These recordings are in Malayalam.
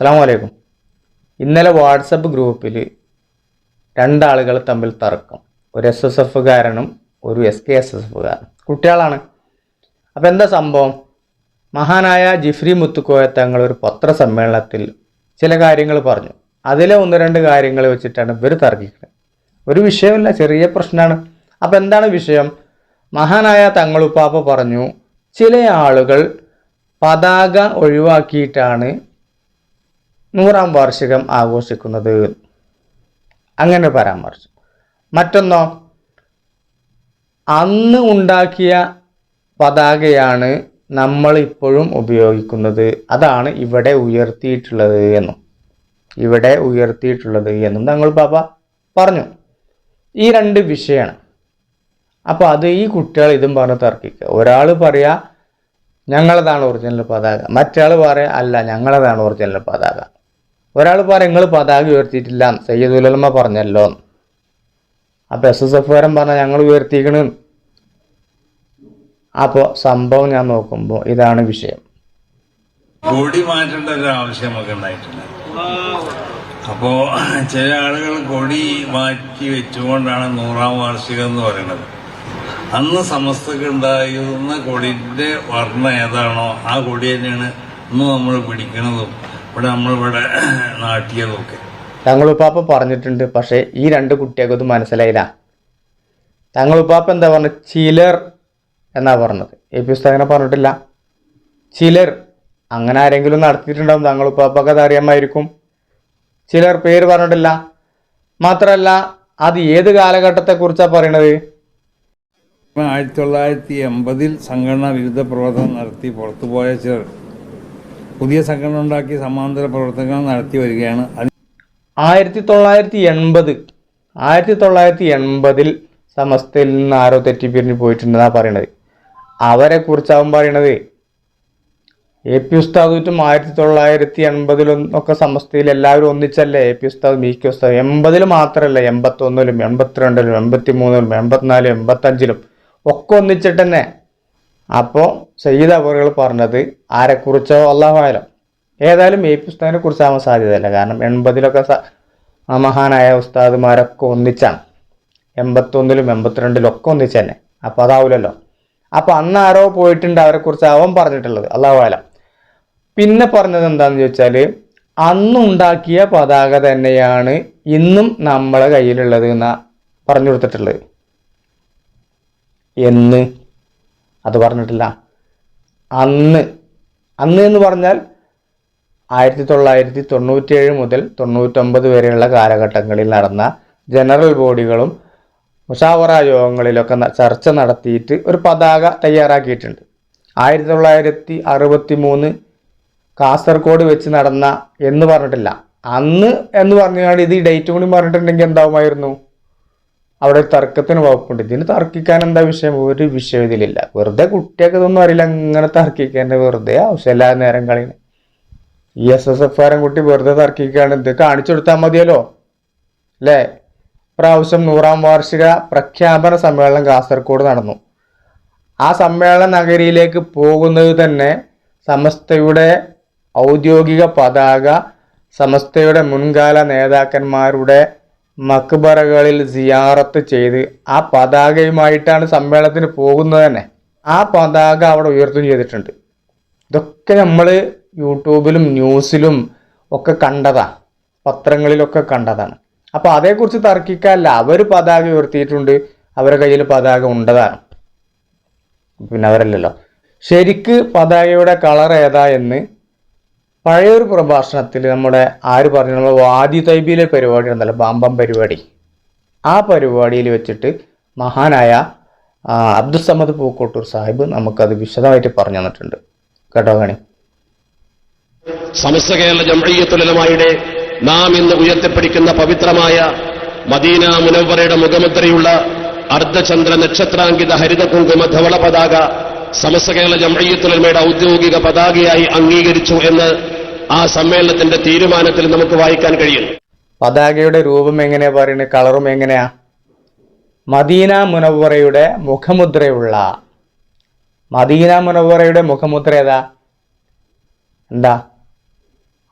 അസ്സാം വലൈക്കും ഇന്നലെ വാട്സപ്പ് ഗ്രൂപ്പിൽ രണ്ടാളുകൾ തമ്മിൽ തർക്കം. ഒരു എസ് എസ് എഫുകാരനും ഒരു എസ് കെ എസ് എസ് എഫുകാരനും കുട്ടികളാണ്. അപ്പം എന്താ സംഭവം? മഹാനായ ജിഫ്രി മുത്തുക്കോയ തങ്ങൾ ഒരു പത്രസമ്മേളനത്തിൽ ചില കാര്യങ്ങൾ പറഞ്ഞു. അതിലെ ഒന്ന് രണ്ട് കാര്യങ്ങൾ വെച്ചിട്ടാണ് ഇവർ തർക്കിക്കുന്നത് ഒരു വിഷയമല്ല ചെറിയ പ്രശ്നമാണ്. അപ്പം എന്താണ് വിഷയം? മഹാനായ തങ്ങളുപ്പാപ്പ പറഞ്ഞു ചില ആളുകൾ പതാക ഒഴിവാക്കിയിട്ടാണ് നൂറാം വാർഷികം ആഘോഷിക്കുന്നത്. അങ്ങനെ പരാമർശം. മറ്റൊന്നോ? അന്ന് ഉണ്ടാക്കിയ പതാകയാണ് നമ്മൾ ഇപ്പോഴും ഉപയോഗിക്കുന്നത്. അതാണ് ഇവിടെ ഉയർത്തിയിട്ടുള്ളത് എന്നും. ഇവിടെ ഉയർത്തിയിട്ടുള്ളത് എന്നും തങ്ങൾ പാപ്പ പറഞ്ഞു. ഈ രണ്ട് വിഷയമാണ്. അപ്പോൾ അത് ഈ കുട്ടികൾ ഇതും പറഞ്ഞ് തർക്കിക്കുക. ഒരാൾ പറയാ ഞങ്ങളതാണ് ഒറിജിനൽ പതാക. മറ്റയാൾ പറയാ അല്ല ഞങ്ങളതാണ് ഒറിജിനൽ പതാക. ഒരാൾ പറയും നിങ്ങൾ പതാക ഉയർത്തിയിട്ടില്ല. ഉലമ പറഞ്ഞല്ലോ. അപ്പോൾ എസ് എസ് എഫുകാരൻ പറഞ്ഞ ഞങ്ങൾ ഉയർത്തിക്കണ്. അപ്പോൾ സംഭവം ഞാൻ നോക്കുമ്പോൾ ഇതാണ് വിഷയം. കൊടി മാറ്റേണ്ട ഒരു ആവശ്യം നമുക്ക് ഉണ്ടായിട്ടുണ്ട്. അപ്പോ ചില ആളുകൾ കൊടി മാറ്റി വെച്ചുകൊണ്ടാണ് നൂറാം വാർഷികം എന്ന് പറയുന്നത്. അന്ന് സമസ്തക്ക് ഉണ്ടായിരുന്ന കൊടിന്റെ വർണ ഏതാണോ ആ കൊടി തന്നെയാണ് ഇന്ന് നമ്മൾ പിടിക്കുന്നതും ഇവിടെ നമ്മളിവിടെ നാട്ടിയതൊക്കെ. തങ്ങളുപ്പാപ്പ പറഞ്ഞിട്ടുണ്ട് പക്ഷേ ഈ രണ്ട് കുട്ടികൾക്ക് ഇത് മനസ്സിലായില്ല. തങ്ങളുപ്പാപ്പ എന്താ പറഞ്ഞത് ചിലർ എന്നാ പറഞ്ഞത്? എ പി ഉസ്താദ് അങ്ങനെ പറഞ്ഞിട്ടില്ല. ചിലർ അങ്ങനെ ആരെങ്കിലും നടത്തിയിട്ടുണ്ടാവും തങ്ങളുപ്പാപ്പൊക്കെ അത് അറിയാമായിരിക്കും. ചിലർ പേര് പറഞ്ഞിട്ടില്ല. മാത്രമല്ല അത് ഏത് കാലഘട്ടത്തെക്കുറിച്ചാണ് പറയണത്? ആയിരത്തി തൊള്ളായിരത്തി എൺപതിൽ സംഘടനാ വിരുദ്ധ പ്രവർത്തനം നടത്തി പുറത്തുപോയ ചിലർ പുതിയ സംഘടന ഉണ്ടാക്കി സമാന്തര പ്രവർത്തനങ്ങൾ നടത്തി വരികയാണ്. ആയിരത്തി തൊള്ളായിരത്തി എൺപത് ആയിരത്തി തൊള്ളായിരത്തി എൺപതിൽ സമസ്തയിൽ നിന്ന് ആരോ തെറ്റിപ്പിരിഞ്ഞ് പോയിട്ടുണ്ടെന്നാണ് പറയണത്. അവരെ കുറിച്ചാവും പറയണത്. എ പി ഉസ്താദുറ്റും ആയിരത്തി തൊള്ളായിരത്തി എൺപതിലൊന്നൊക്കെ സമസ്തയിൽ എല്ലാവരും ഒന്നിച്ചല്ലേ? എ പി ഉസ്താദ് മി കെ ഉസ്താദ്. എൺപതിൽ മാത്രമല്ല എൺപത്തൊന്നിലും എൺപത്തിരണ്ടിലും എൺപത്തി മൂന്നിലും എൺപത്തിനാലിലും എൺപത്തഞ്ചിലും ഒക്കെ ഒന്നിച്ചിട്ട് തന്നെ അപ്പോൾ സയ്യിദ് അവറുകൾ പറഞ്ഞത് ആരെക്കുറിച്ചോ അള്ളാഹുലം ഏതായാലും എ പി ഉസ്താദിനെ കുറിച്ചാവാൻ സാധ്യതയില്ല. കാരണം എൺപതിലൊക്കെ മഹാനായ ഉസ്താദുമാരൊക്കെ ഒന്നിച്ചാണ്. എൺപത്തൊന്നിലും എൺപത്തിരണ്ടിലും ഒക്കെ ഒന്നിച്ച് തന്നെ. അപ്പോൾ അതാവില്ലല്ലോ അപ്പോൾ അന്ന് ആരോ പോയിട്ടുണ്ട് അവരെക്കുറിച്ച് അവൻ പറഞ്ഞിട്ടുള്ളത് അള്ളാഹുലം പിന്നെ പറഞ്ഞത് എന്താണെന്ന് ചോദിച്ചാൽ അന്നുണ്ടാക്കിയ പതാക തന്നെയാണ് ഇന്നും നമ്മളെ കയ്യിലുള്ളത് എന്നാ പറഞ്ഞു കൊടുത്തിട്ടുള്ളത്. എന്ന് അത് പറഞ്ഞിട്ടില്ല. അന്ന് അന്ന് എന്ന് പറഞ്ഞാൽ ആയിരത്തി തൊള്ളായിരത്തി തൊണ്ണൂറ്റിയേഴ് മുതൽ തൊണ്ണൂറ്റൊമ്പത് വരെയുള്ള കാലഘട്ടങ്ങളിൽ നടന്ന ജനറൽ ബോഡികളും മുഷാവറ യോഗങ്ങളിലൊക്കെ ചർച്ച നടത്തിയിട്ട് ഒരു പതാക തയ്യാറാക്കിയിട്ടുണ്ട്. ആയിരത്തി തൊള്ളായിരത്തി അറുപത്തി മൂന്ന് കാസർഗോഡ് വെച്ച് നടന്ന എന്ന് പറഞ്ഞിട്ടില്ല. അന്ന് എന്ന് പറഞ്ഞാൽ ഇത് ഈ ഡേറ്റ് കൂടി പറഞ്ഞിട്ടുണ്ടെങ്കിൽ എന്താവുമായിരുന്നു? അവിടെ തർക്കത്തിന് വകുപ്പുണ്ട്. ഇതിന് തർക്കിക്കാൻ എന്താ വിഷയം? ഒരു വിഷയം ഇതിലില്ല. വെറുതെ കുട്ടിയൊക്കെ ഇതൊന്നും അറിയില്ല. അങ്ങനെ തർക്കിക്കേണ്ട വെറുതെ ആവശ്യമില്ല നേരം കളയുന്നത് ഈ എസ് എസ് എഫ് കാരൻ കുട്ടി വെറുതെ തർക്കിക്കുകയാണ്. ഇത് കാണിച്ചു കൊടുത്താൽ മതിയല്ലോ. അല്ലേ? പ്രാവശ്യം നൂറാം വാർഷിക പ്രഖ്യാപന സമ്മേളനം കാസർഗോഡ് നടന്നു. ആ സമ്മേളന നഗരിയിലേക്ക് പോകുന്നത് തന്നെ സമസ്തയുടെ ഔദ്യോഗിക പതാക സമസ്തയുടെ മുൻകാല നേതാക്കന്മാരുടെ മക്ബറകളിൽ സിയാറത്ത് ചെയ്ത് ആ പതാകയുമായിട്ടാണ് സമ്മേളനത്തിന് പോകുന്നത് തന്നെ. ആ പതാക അവിടെ ഉയർത്തുകയും ചെയ്തിട്ടുണ്ട്. ഇതൊക്കെ നമ്മൾ യൂട്യൂബിലും ന്യൂസിലും ഒക്കെ കണ്ടതാണ് പത്രങ്ങളിലൊക്കെ കണ്ടതാണ്. അപ്പോൾ അതേക്കുറിച്ച് തർക്കിക്കാനല്ല അവർ പതാക ഉയർത്തിയിട്ടുണ്ട്. അവരുടെ കയ്യിൽ പതാക ഉണ്ടതാണ്. പിന്നെ അവരല്ലല്ലോ. ശരിക്ക് പതാകയുടെ കളർ ഏതാ എന്ന് പഴയൊരു പ്രഭാഷണത്തിൽ നമ്മുടെ ആര് പറഞ്ഞു? നമ്മൾ വാദി തൈബിയിലെ പരിപാടി ഉണ്ടല്ലോ ബാമ്പം പരിപാടി. ആ പരിപാടിയിൽ വെച്ചിട്ട് മഹാനായ അബ്ദുസമ്മദ് പൂക്കോട്ടൂർ സാഹിബ് നമുക്കത് വിശദമായിട്ട് പറഞ്ഞു തന്നിട്ടുണ്ട്. കേട്ടോ സമസ്ത കേരള ജംഇയ്യത്തുലമായുടെ നാം ഇന്ന് ഉയർത്തിപ്പിടിക്കുന്ന പവിത്രമായ മദീന മുനവറയുടെ മുഖമുദ്രയുള്ള അർദ്ധചന്ദ്ര നക്ഷത്രാങ്കിത ഹരിത കുങ്കുമ ധവള പതാക സമസ്ത കേരള ജംഇയ്യത്തുലമയുടെ ഔദ്യോഗിക പതാകയായി അംഗീകരിച്ചു എന്ന് ആ സമ്മേളനത്തിന്റെ തീരുമാനത്തിൽ നമുക്ക് വായിക്കാൻ കഴിയുന്നു പതാകയുടെ രൂപം എങ്ങനെയാ പറയുന്നത്? കളറും എങ്ങനെയാ? മദീന മുനവറയുടെ മുഖമുദ്രയുള്ള. മദീന മുനവറയുടെ മുഖമുദ്ര ഏതാ? എന്താ?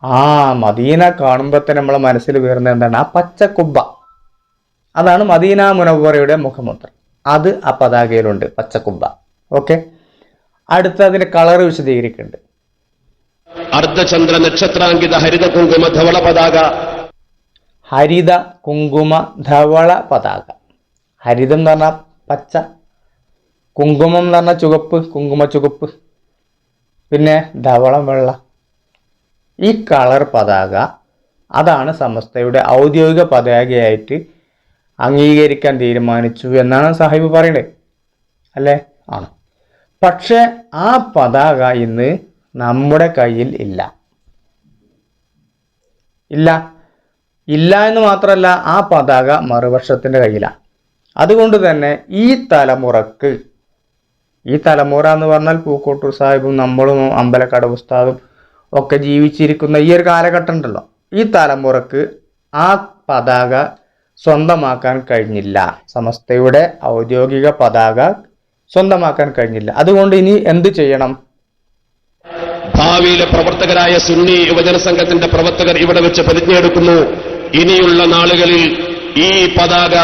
ആ മദീന കാണുമ്പോൾ തന്നെ നമ്മളെ മനസ്സിൽ വരുന്നത് എന്താണ്? ആ പച്ചക്കുബ്ബ. അതാണ് മദീന മുനവറയുടെ മുഖമുദ്ര. അത് ആ പതാകയിലുണ്ട് പച്ചക്കുബ്ബ. ഓക്കെ? അടുത്ത അതിന്റെ കളർ വിശദീകരിക്കുന്നുണ്ട് അർദ്ധചന്ദ്ര നക്ഷത്രാങ്കിത ഹരിത കുങ്കുമ ധവള പതാക. ഹരിത കുങ്കുമ ധവള പതാക. ഹരിതം എന്ന് പറഞ്ഞാൽ പച്ച. കുങ്കുമം എന്ന് പറഞ്ഞാൽ ചുവപ്പ് കുങ്കുമ ചുവപ്പ്. പിന്നെ ധവളം വെള്ള. ഈ കളർ പതാക അതാണ് സമസ്തയുടെ ഔദ്യോഗിക പതാകയായിട്ട് അംഗീകരിക്കാൻ തീരുമാനിച്ചു എന്നാണ് സാഹിബ് പറയണേ. അല്ലേ? ആണ് പക്ഷേ ആ പതാക ഇന്ന് നമ്മുടെ കയ്യിൽ ഇല്ല. ഇല്ല. ഇല്ല എന്ന് മാത്രമല്ല ആ പതാക മറുവർഷത്തിന്റെ കയ്യിലാണ് അതുകൊണ്ട് തന്നെ ഈ തലമുറയ്ക്ക് ഈ തലമുറ എന്ന് പറഞ്ഞാൽ പൂക്കോട്ടൂർ സാഹിബും നമ്മളും അമ്പലക്കട ഉസ്താദും ഒക്കെ ജീവിച്ചിരിക്കുന്ന ഈ ഒരു കാലഘട്ടം ഉണ്ടല്ലോ. ഈ തലമുറയ്ക്ക് ആ പതാക സ്വന്തമാക്കാൻ കഴിഞ്ഞില്ല. സമസ്തയുടെ ഔദ്യോഗിക പതാക സ്വന്തമാക്കാൻ കഴിഞ്ഞില്ല. അതുകൊണ്ട് ഇനി എന്ത് ചെയ്യണം? ഭാവിയിലെ പ്രവർത്തകരായ സുന്നി യുവജന സംഘത്തിന്റെ പ്രവർത്തകർ ഇവിടെ വെച്ച് പ്രതിജ്ഞയെടുക്കുന്നു ഇനിയുള്ള നാളുകളിൽ ഈ പതാക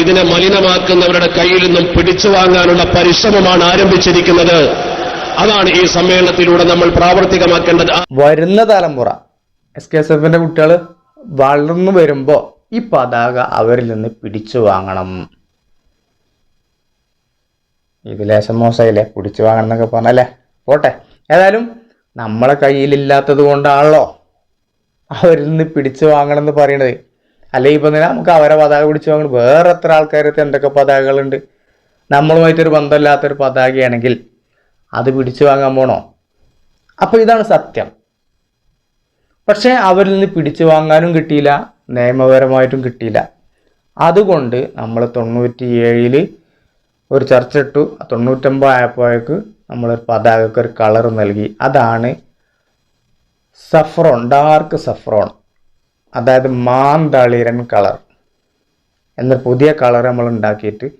ഇതിനെ മലിനമാക്കുന്നവരുടെ കയ്യിൽ നിന്നും പിടിച്ചു വാങ്ങാനുള്ള പരിശ്രമമാണ് ആരംഭിച്ചിരിക്കുന്നത്. അതാണ് ഈ സമ്മേളനത്തിലൂടെ നമ്മൾ പ്രാവർത്തികമാക്കേണ്ടത്. വരുന്ന തലമുറ എസ് കെ എസ് എഫിന്റെ കുട്ടികൾ വളർന്നു വരുമ്പോ ഈ പതാക അവരിൽ നിന്ന് പിടിച്ചു വാങ്ങണം. ഇത് ലേശം മോശമായില്ലേ? പിടിച്ചു വാങ്ങണം എന്നൊക്കെ പറഞ്ഞല്ലേ? പോട്ടെ. ഏതായാലും നമ്മളെ കയ്യിലില്ലാത്തത് കൊണ്ടാണല്ലോ അവരിൽ നിന്ന് പിടിച്ചു വാങ്ങണം എന്ന് പറയണത്. അല്ലെ ഇപ്പൊ തന്നെ നമുക്ക് അവരെ പതാക പിടിച്ചു വാങ്ങണം. വേറെ എത്ര ആൾക്കാരത്തെ എന്തൊക്കെ പതാകകളുണ്ട്? നമ്മളുമായിട്ടൊരു ബന്ധമില്ലാത്തൊരു പതാകയാണെങ്കിൽ അത് പിടിച്ചു വാങ്ങാൻ പോണോ? അപ്പോൾ ഇതാണ് സത്യം. പക്ഷേ അവരിൽ നിന്ന് പിടിച്ചു വാങ്ങാനും കിട്ടിയില്ല നിയമപരമായിട്ടും കിട്ടിയില്ല. അതുകൊണ്ട് നമ്മൾ തൊണ്ണൂറ്റി ഏഴിൽ ഒരു ചർച്ച ഇട്ടു തൊണ്ണൂറ്റൊമ്പത് ആയപ്പോഴേക്ക് നമ്മളൊരു പതാകക്ക് ഒരു കളർ നൽകി. അതാണ് സഫ്രോൺ ഡാർക്ക് സഫ്രോൺ. അതായത് മാന്തളിരൻ കളർ. എന്ന പുതിയ കളർ നമ്മൾ ഉണ്ടാക്കിയിട്ട്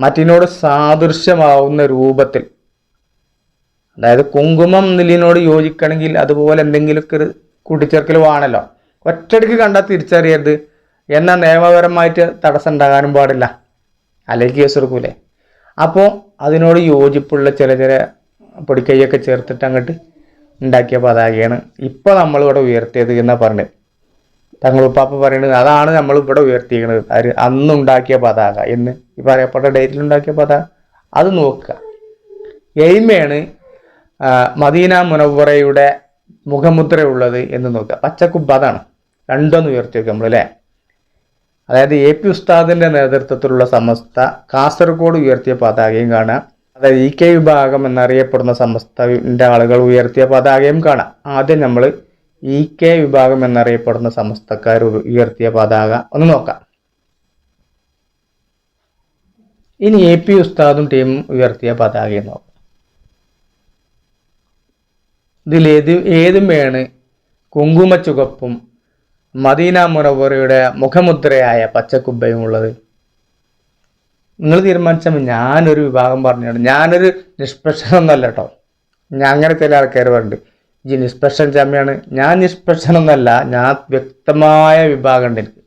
മറ്റിനോട് സാദൃശ്യമാവുന്ന രൂപത്തിൽ അതായത് കുങ്കുമം നെല്ലിനോട് യോജിക്കണമെങ്കിൽ അതുപോലെ എന്തെങ്കിലുമൊക്കെ ഒരു കൂട്ടിച്ചേർക്കൽ വേണമല്ലോ. ഒറ്റയടിക്ക് കണ്ടാൽ തിരിച്ചറിയരുത്. എന്നാൽ നിയമപരമായിട്ട് തടസ്സം ഉണ്ടാകാനും പാടില്ല. അല്ലെങ്കിൽ കേസ് എടുക്കൂലേ? അപ്പോൾ അതിനോട് യോജിപ്പുള്ള ചില ചില പൊടിക്കൈയൊക്കെ ചേർത്തിട്ട് അങ്ങോട്ട് ഉണ്ടാക്കിയ പതാകയാണ് ഇപ്പോൾ നമ്മളിവിടെ ഉയർത്തിയത് എന്നാണ് പറഞ്ഞത് തങ്ങളുപ്പാപ്പ പറയുന്നത് അതാണ് നമ്മൾ ഇവിടെ ഉയർത്തിയിരിക്കുന്നത് അത് അന്നുണ്ടാക്കിയ പതാക എന്ന് ഈ പറയപ്പെട്ട ഡേറ്റിൽ ഉണ്ടാക്കിയ പതാക അത്. നോക്കുക. എയിമയാണ് മദീന മുനവറയുടെ മുഖമുദ്രയുള്ളത് എന്ന് നോക്കുക. പച്ചക്കുബ്ബ അതാണ്. രണ്ടൊന്ന് ഉയർത്തി വെക്കുക നമ്മൾ അല്ലേ? അതായത് എ പി ഉസ്താദിന്റെ നേതൃത്വത്തിലുള്ള സമസ്ത കാസർഗോഡ് ഉയർത്തിയ പതാകയും കാണാം. അതായത് ഇ കെ വിഭാഗം എന്നറിയപ്പെടുന്ന സമസ്തന്റെ ആളുകൾ ഉയർത്തിയ പതാകയും കാണാം. ആദ്യം നമ്മൾ ഇ കെ വിഭാഗം എന്നറിയപ്പെടുന്ന സമസ്തക്കാർ ഉയർത്തിയ പതാക ഒന്ന് നോക്കാം. ഇനി എ പി ഉസ്താദും ടീമും ഉയർത്തിയ പതാകയും നോക്കാം. ഇതിലേത് വേണ്. കുങ്കുമ ചുവപ്പും മദീന മുറവറയുടെ മുഖമുദ്രയായ പച്ചക്കുബ്ബയും ഉള്ളത്. നിങ്ങൾ തീരുമാനിച്ചാൽ മതി. ഞാനൊരു വിഭാഗം പറഞ്ഞിട്ടുണ്ട്. ഞാനൊരു നിഷ്പക്ഷനൊന്നല്ല കേട്ടോ. ഞാൻ അങ്ങനെ ചില ആൾക്കാർ പറഞ്ഞിട്ട് ഈ നിഷ്പക്ഷൻ ചമ്മയാണ്. ഞാൻ നിഷ്പക്ഷനൊന്നല്ല ഞാൻ വ്യക്തമായ വിഭാഗം ഉണ്ട് എനിക്ക്.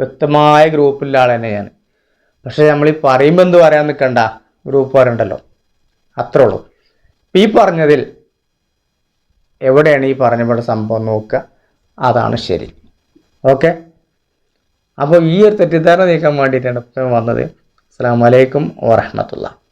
വ്യക്തമായ ഗ്രൂപ്പിലുള്ള ആൾ തന്നെ ഞാൻ. പക്ഷേ നമ്മൾ ഈ പറയുമ്പോൾ എന്ത് പറയാൻ നിൽക്കണ്ട? ഗ്രൂപ്പ് പറയണ്ടല്ലോ. അത്രേ ഉള്ളൂ. ഇപ്പം ഈ പറഞ്ഞതിൽ എവിടെയാണ് ഈ പറഞ്ഞപ്പോൾ സംഭവം നോക്കുക? അതാണ് ശരി. ഓക്കെ അപ്പോൾ ഈ ഒരു തെറ്റിദ്ധാരണ നീക്കാൻ വേണ്ടിയിട്ടാണ് വന്നത്. അസ്സാം വലൈക്കും വാഹമത്തുള്ള